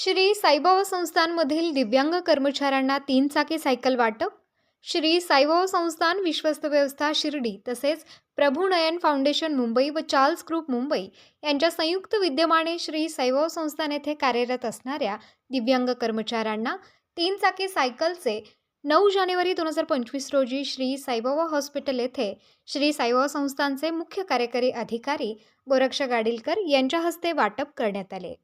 श्री साईबाबा संस्थानमधील दिव्यांग कर्मचाऱ्यांना तीन चाकी सायकल वाटप श्री साईबाबा संस्थान विश्वस्त व्यवस्था शिर्डी तसेच प्रभू नयन फाउंडेशन मुंबई व चार्ल्स ग्रुप मुंबई यांच्या संयुक्त विद्यमाने श्री साईबाबा संस्थान येथे कार्यरत असणाऱ्या दिव्यांग कर्मचाऱ्यांना तीन चाकी सायकलचे नऊ जानेवारी दोन हजार पंचवीस रोजी श्री साईबाबा हॉस्पिटल येथे श्री साईबाबा संस्थानचे मुख्य कार्यकारी अधिकारी गोरक्ष गाडीलकर यांच्या हस्ते वाटप करण्यात आले.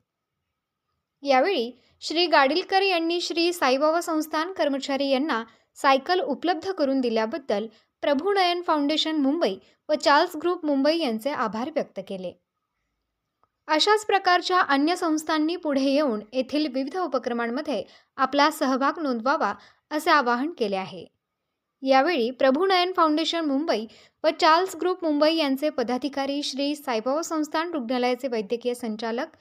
यावेळी श्री गाडीलकर यांनी श्री साईबाबा संस्थान कर्मचारी यांना सायकल उपलब्ध करून दिल्याबद्दल प्रभू नयन फाउंडेशन मुंबई व चार्ल्स ग्रुप मुंबई यांचे आभार व्यक्त केले. अशाच प्रकारच्या अन्य संस्थांनी पुढे येऊन येथील विविध उपक्रमांमध्ये आपला सहभाग नोंदवावा असे आवाहन केले आहे. यावेळी प्रभू नयन फाउंडेशन मुंबई व चार्ल्स ग्रुप मुंबई यांचे पदाधिकारी श्री साईबाबा संस्थान रुग्णालयाचे वैद्यकीय संचालक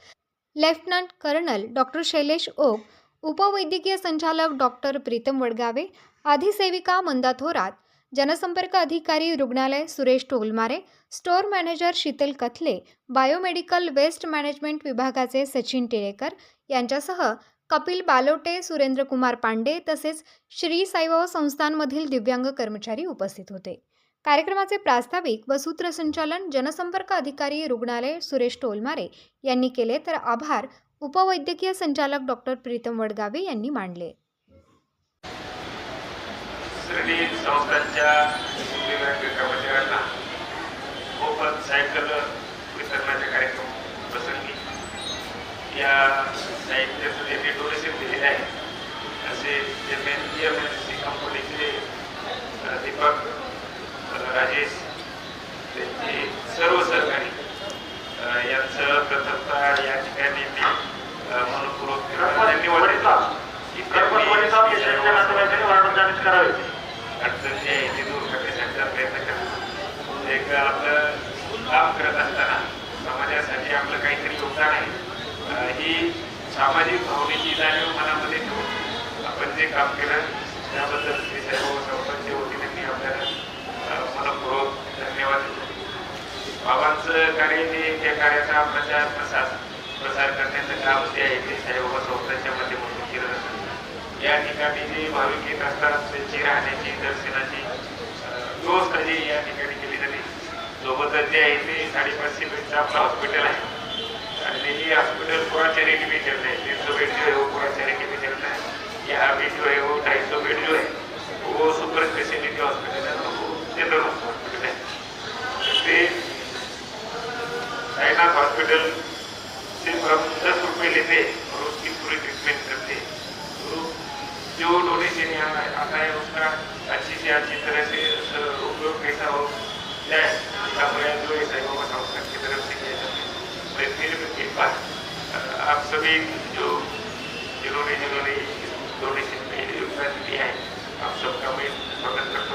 lieutenant colonel doctor Shailesh Oak उपवैद्यकीय संचालक डॉक्टर प्रीतम वडगावे अधिसेविका मंदा थोरात जनसंपर्क अधिकारी रुग्णालय Suresh Tolmare store manager Sheetal Kathale biomedical waste management विभागाचे सचिन टिळेकर यांच्यासह कपिल बालोटे सुरेंद्रकुमार पांडे तसेच श्री साईबाबा संस्थांमधील दिव्यांग कर्मचारी उपस्थित होते. कार्यक्रमाचे प्रास्ताविक व सूत्रसंचालन जनसंपर्क अधिकारी रुग्णालय सुरेश टोलमारे यांनी केले तर आभार. उपवैद्यकीय संचालक डॉक्टर प्रीतम वडगावे यांनी मांडले. संस्थांच्या कर्मचाऱ्यांना मोफत सायकल वितरणाच्या कार्यक्रम प्रसंगी या साहित्याचं दिलेले आहे. असे M N M N C कंपनीचे दीपक अ, राजेश त्यांचे सर्व सहकारी अ, यांचं प्रथमतः या ठिकाणी मी अ, मनपूर्वक धन्यवाद देतो की करावे. अडचण आहे ती दूर करण्याचा प्रयत्न करा एक आपलं काम करत असताना समाजासाठी आपलं काहीतरी योगदान आहे. ही सामाजिक भावनेची जाणीव मनामध्ये ठेवून आपण जे काम केलं त्याबद्दल श्री सर्व संस्थांच्या वतीने मी आपल्याला मनपूर्वक धन्यवाद बाबांचं कार्य ते त्या कार्याचा प्रचार प्रसार प्रसार करण्याचं काम जे आहे ते साईबाबा संस्थांच्या या ठिकाणी जे भाविक येत असतात त्यांची राहण्याची दर्शनाची व्यवस्था जी या ठिकाणी केली जाते? सोबतच जे आहे ते साडेपाचशे बेडचं आपलं हॉस्पिटल आहे. आणि हे हॉस्पिटल पुरा चॅरिटी में चल रहा बेड जो आहे वो पूरा चैरिटी में चल आहे. है यहाँ जो आहे वो ढाई सौ बेड जो है वो सुपर स्पेशलिटी हॉस्पिटल है वो जनरल हॉस्पिटल है ते साईनाथ हॉस्पिटल सिर्फ हम दस रुपये लेते उसकी पूरी ट्रीटमेंट करते हैं तो जो डोनेशन यहाँ आता है उसका अच्छी से अच्छी तरह से उपयोग कैसा हो जाए इसका जो की तरफ से किया जाता है फिर एक बार आप सभी जो जिन्होंने जिन्होंने इस डोनेशन में योगदान दिया है आप सबका मैं स्वागत करता हूँ